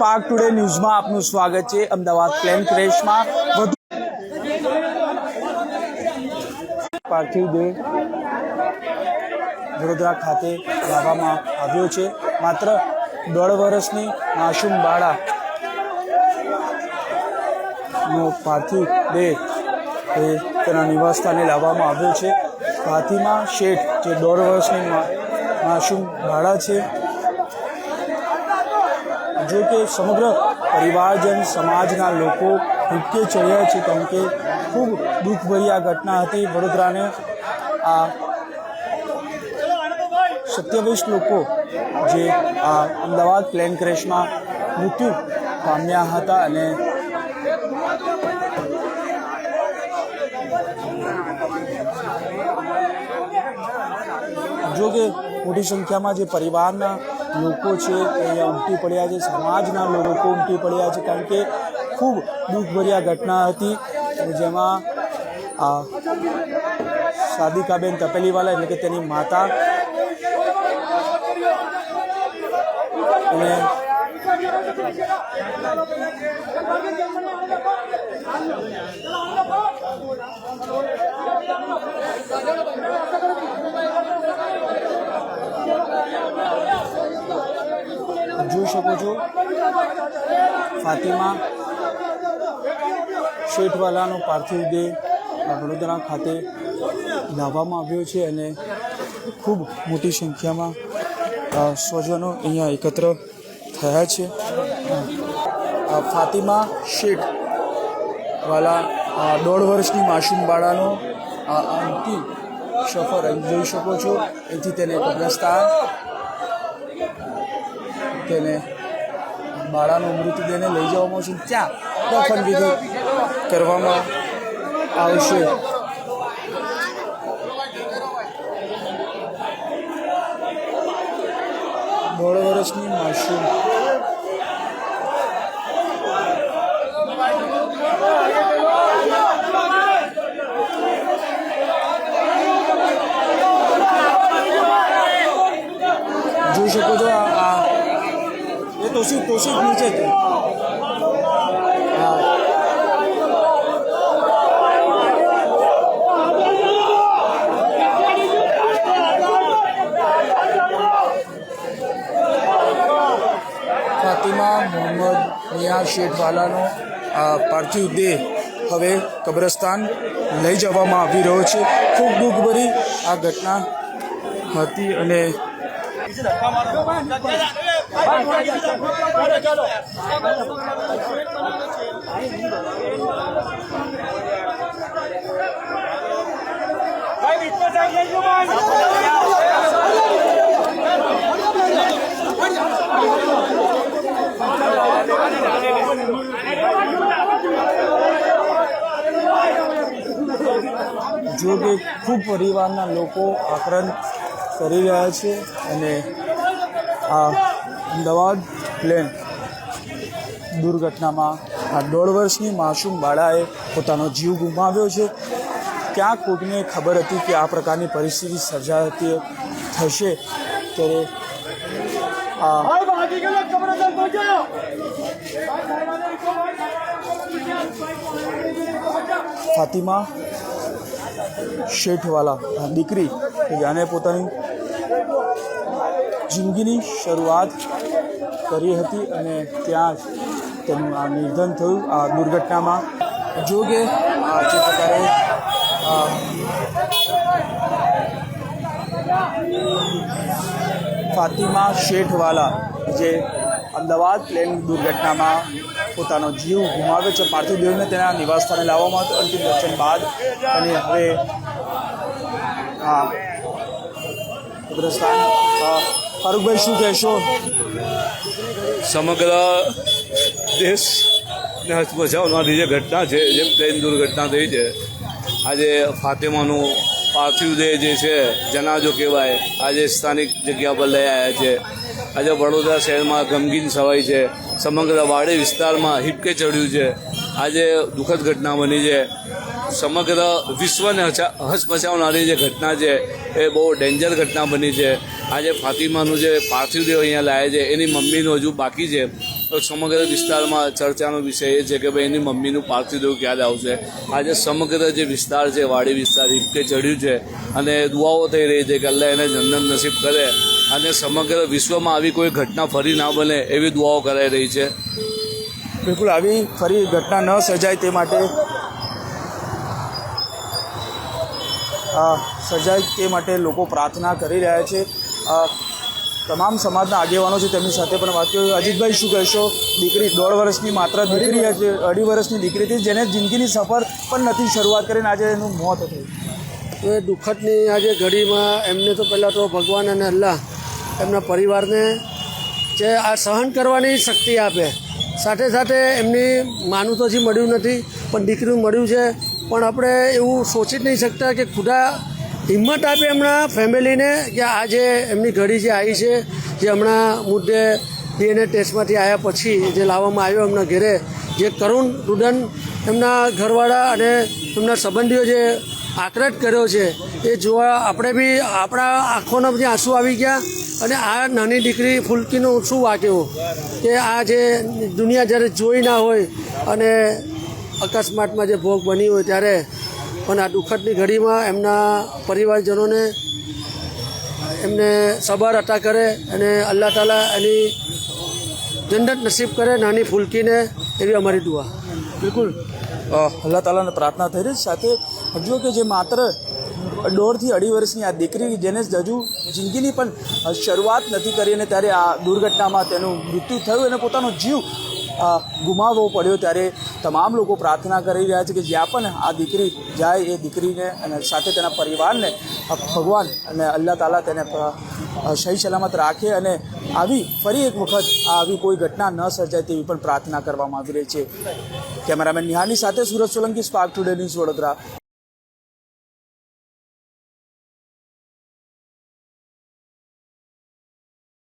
Park today ન્યૂઝમાં આપનું સ્વાગત છે. અમદાવાદ પ્લેન ક્રેશમાં. વધુ પાર્થિવ દેહ વડોદરા ખાતે લાવવામાં આવ્યો છે. માત્ર દોઢ વર્ષની માસૂમ બાળા નો પાર્થિવ દેહ એ તેના નિવાસસ્થાને લાવવામાં આવ્યો છે. ફાતિમા શેઠ, જે દોઢ વર્ષની માસૂમ બાળા છે જો કે સમગ્ર પરિવારજન, સમાજના લોકો ભૂકે ચડ્યા છે, કેમ કે ખૂબ દુઃખભરી આ ઘટના હતી. વડોદરાને આ સત્યાવીસ લોકો જે આ અમદાવાદ પ્લેન ક્રેશમાં મૃત્યુ પામ્યા હતા અને જો કે મોટી સંખ્યામાં જે પરિવારના લોકો છે તે અહીંયા ઉમટી પડ્યા છે, સમાજના લોકો ઉમટી પડ્યા છે, કારણ કે ખૂબ દુઃખભર્યા ઘટના હતી. જેમાં સાદિકાબેન તપેલીવાલા એટલે કે તેની માતા અને શકો છો. ફાતિમા શેઠવાલાનો પાર્થિવ દેહ વડોદરા ખાતે લાવવામાં આવ્યો છે અને ખૂબ મોટી સંખ્યામાં સ્વજનો અહીંયા એકત્ર થયા છે. ફાતિમા શેઠ વાલા દોઢ વર્ષની માસૂમ બાળાનો અંતિમ સફર અહીં જોઈ શકો છો. એથી તેને કબ્રસ્તાન તેને બાળાનો મૃતદેહને લઈ જવામાં આવશે ત્યાં દફન વિધિ કરવામાં આવશે દોઢ વર્ષની માસૂમ જોઈ શકો છો આ આ એ તોસી જ નીચે ફાતિમા મોહમ્મદ મિયા શેઠવાલાનો પાર્થિવ દેહ હવે કબ્રસ્તાન લઈ જવામાં આવી રહ્યો છે. ખૂબ દુઃખભરી આ ઘટના હતી અને જો કે ખૂબ પરિવારના લોકો આક્રંત કરી રહ્યા છે અને આ અમદાવાદ પ્લેન. દુર્ઘટનામાં આ દોઢ વર્ષની માસૂમ બાળાએ પોતાનો જીવ ગુમાવ્યો છે. ક્યાં કોઈને ખબર હતી કે આ પ્રકારની પરિસ્થિતિ સર્જાતી થશે. ત્યારે આ ફાતિમા શેઠવાલા દીકરી કે જાણે પોતાની જિંદગીની શરૂઆત કરી હતી અને ત્યાં તેનું આ નિધન થયું આ દુર્ઘટનામાં. જો કે, આ જે પ્રકારે ફાતિમા શેઠવાલા જે અમદાવાદ પ્લેન દુર્ઘટનામાં પોતાનો જીવ ગુમાવે છે. પાર્થિવ દેવને તેના નિવાસસ્થાને લાવવામાં હતો. અંતિમ દર્શન બાદ અને હવે હા કબ્રસ્તાન શું કહેશો? સમગ્ર દેશને હચમચાવનારી જે ઘટના છે, જે પ્લેન દુર્ઘટના થઈ છે, આજે ફાતેમાનું પાર્થિવ દેહ જે છે, જનાજો કહેવાય, આજે સ્થાનિક જગ્યા પર લઈ આવ્યા છે. આજે વડોદરા શહેરમાં ગમગીન સવાઈ છે. સમગ્ર વાડી વિસ્તારમાં હિપકે ચડ્યું છે. આજે દુઃખદ ઘટના બની છે. સમગ્ર વિશ્વને હચા- હચમચાવનારી જે ઘટના છે, એ બહુ ડેન્જર ઘટના બની છે. આજે ફાતિમાનું જે પાર્થિવદેવ અહીંયા લાવે છે, એની મમ્મીનું હજુ બાકી છે. સમગ્ર વિસ્તારમાં ચર્ચાનો વિષય એ છે કે ભાઈ એની મમ્મીનું પાર્થિવદેવ ક્યારે આવશે? આજે સમગ્ર જે વિસ્તાર છે, વાડી વિસ્તાર કે ચડ્યું છે, અને દુઆઓ થઈ રહી છે કે અલ્લાહ એને જન્નત નસીબ કરે અને સમગ્ર વિશ્વમાં આવી કોઈ ઘટના ફરી ના બને એવી દુઆઓ કરાઈ રહી છે. બિલકુલ, આવી ફરી ઘટના ન સર્જાય તે માટે સર્જાય તે માટે લોકો પ્રાર્થના કરી રહ્યા છે. તમામ સમાજના આગેવાનો છે તેમની સાથે પણ વાત કરી. અજીતભાઈ શું કહેશો? દીકરી દોઢ વર્ષની માત્ર દીકરી છે અઢી વર્ષની દીકરી હતી જેને જિંદગીની સફર પણ નથી શરૂઆત કરીને આજે એનું મોત થયું તો એ દુઃખદની આજે ઘડીમાં એમને તો પહેલાં તો ભગવાન અને અલ્લાહ એમના પરિવારને જે આ સહન કરવાની શક્તિ આપે. સાથે સાથે એમની માનું તો હજી મળ્યું નથી પણ દીકરીનું મળ્યું છે. પણ આપણે એવું સોચી જ નહીં શકતા કે ખુદા હિંમત આપે એમના ફેમિલીને કે આ જે એમની ઘડી જે આવી છે, જે હમણાં મુદ્દે ડીએનએ ટેસ્ટમાંથી આવ્યા પછી જે લાવવામાં આવ્યો એમના ઘરે, જે કરુણ રુદન એમના ઘરવાળા અને એમના સંબંધીઓ જે આક્રટ કર્યો છે, એ જોવા આપણે બી આપણા આંખોના બધી આંસુ આવી ગયા અને આ નાની દીકરી ફૂલકીનું શું વાક્યું? કે આ જે દુનિયા જ્યારે જોઈ ના હોય અને અકસ્માતમાં જે ભોગ બની હોય ત્યારે પણ આ દુઃખદની ઘડીમાં એમના પરિવારજનોને એમને સબર અટા કરે અને અલ્લાહ તાલા એની જન્નત નસીબ કરે નાની ફૂલકીને એવી અમારી દુઆ. બિલકુલ. અલ્લાહ તાલાને પ્રાર્થના થઈ રહી સાથે હજુ કે જે માત્ર દોઢથી અઢી વર્ષની આ દીકરી જેને હજુ જિંદગીની પણ શરૂઆત નથી કરી અને ત્યારે આ દુર્ઘટનામાં તેનું મૃત્યુ થયું અને પોતાનો જીવ ગુમાવવો પડ્યો ત્યારે તમામ લોકો પ્રાર્થના કરી રહ્યા છે કે જ્યાં પણ આ દીકરી જાય એ દીકરીને અને સાથે તેના પરિવારને ભગવાન અને અલ્લાહ તાલા તેને સહી સલામત રાખે અને આવી ફરી એક વખત આવી કોઈ ઘટના ન સર્જાય તેવી પણ પ્રાર્થના કરવામાં આવી રહી છે. કેમેરામેન નિહાળની સાથે Surat Solanki Spark Today News Vadodara.